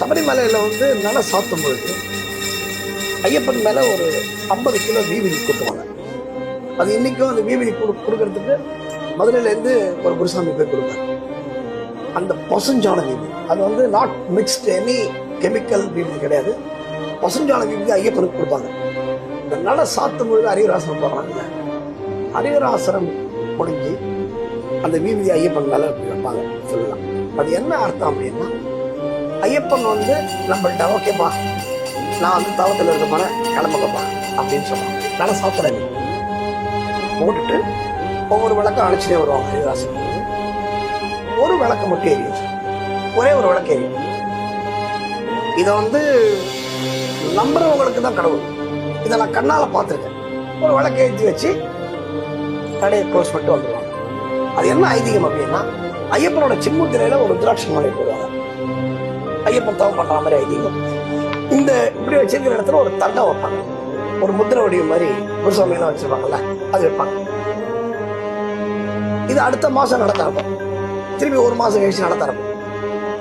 சபரிமலையில் வந்து நல்லா சாத்தும் பொழுது ஐயப்பன் மேலே ஒரு ஐம்பது கிலோ வீவிதி கொடுத்துவாங்க அது இன்னைக்கும் அந்த வீவிலி கொடு கொடுக்கறதுக்கு மதுரையிலேருந்து ஒரு குருசாமி போய் கொடுப்பாங்க அந்த பசுஞ்சாண வீவி அது வந்து நாட் மிக்ஸ்ட் எனி கெமிக்கல் வீவி கிடையாது. பசுஞ்சாண வீவி ஐயப்பனுக்கு கொடுப்பாங்க. இந்த நட சாத்தும் பொழுது அரியராசனம் போடுறாங்கல்ல அரியராசனம் முடிஞ்சு அந்த வீதி ஐயப்பன் மேல வைப்பாங்க. சொல்லலாம். அது என்ன அர்த்தம் அப்படின்னா ஐயப்பன் வந்து நம்மள்கிட்ட ஓகேப்பா நான் வந்து தவத்தில் இருக்க போனேன் கிளம்புங்கப்பா அப்படின்னு சொல்லுவாங்க நல்லா சாப்பிடாது போட்டுட்டு ஒவ்வொரு விளக்கம் அழைச்சிட்டே வருவாங்க ஹரிதாசன். ஒரு விளக்கு மட்டும் எரியும் ஒரே ஒரு விளக்கு எரியும் இதை வந்து நம்புறவங்களுக்கு தான் கடவுள். இதை நான் கண்ணால பார்த்துருக்கேன். ஒரு விளக்கு ஏற்றி வச்சு கடையை க்ளோஸ் பண்ணிட்டு வந்துடுவாங்க அது என்ன ஐதீகம் அப்படின்னா ஐயப்பனோட சிம்முத்திரையில ஒரு ருத்ராட்சம் மாலை போடுவாங்க. ஐயப்பன் தவம் பண்ற மாதிரி ஐதீகம். இந்த இப்படி வச்சிருக்கிற இடத்துல ஒரு தண்டை வைப்பாங்க. ஒரு முத்திரை வடிவம் மாதிரி குருசாமி எல்லாம் வச்சிருப்பாங்கல்ல அது வைப்பாங்க. இது அடுத்த மாசம் நடத்த இருக்கும் திரும்பி ஒரு மாசம் கழிச்சு நடத்த இருக்கும்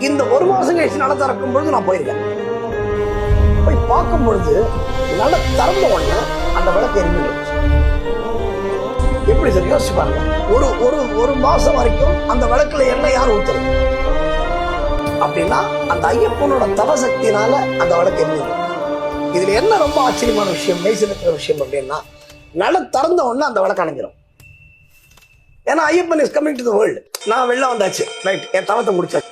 இந்த ஒரு மாசம் கழிச்சு நடத்த இருக்கும் பொழுது நான் போயிருக்கேன். போய் பார்க்கும் பொழுது நல்ல திறந்த உடனே அந்த விளக்கு எரிஞ்சு எப்படி சார்? யோசிச்சு பாருங்க. ஒரு ஒரு ஒரு மாசம் வரைக்கும் அந்த விளக்குல எண்ணெய் யார் ஊத்துறது? அப்படின்னா அந்த ஐயப்பனோட தவசக்தினால அந்த வழக்கு எரிஞ்சிடும் இதுல என்ன ரொம்ப ஆச்சரியமான விஷயம் மெய்சிலுக்கிற விஷயம் அப்படின்னா நட திறந்த உடனே அந்த வழக்கு அணைஞ்சிரும் ஏன்னா Ayyappan is coming to the world நான் வெளில வந்தாச்சு. ரைட் என் தவத்தை முடிச்சாச்சு.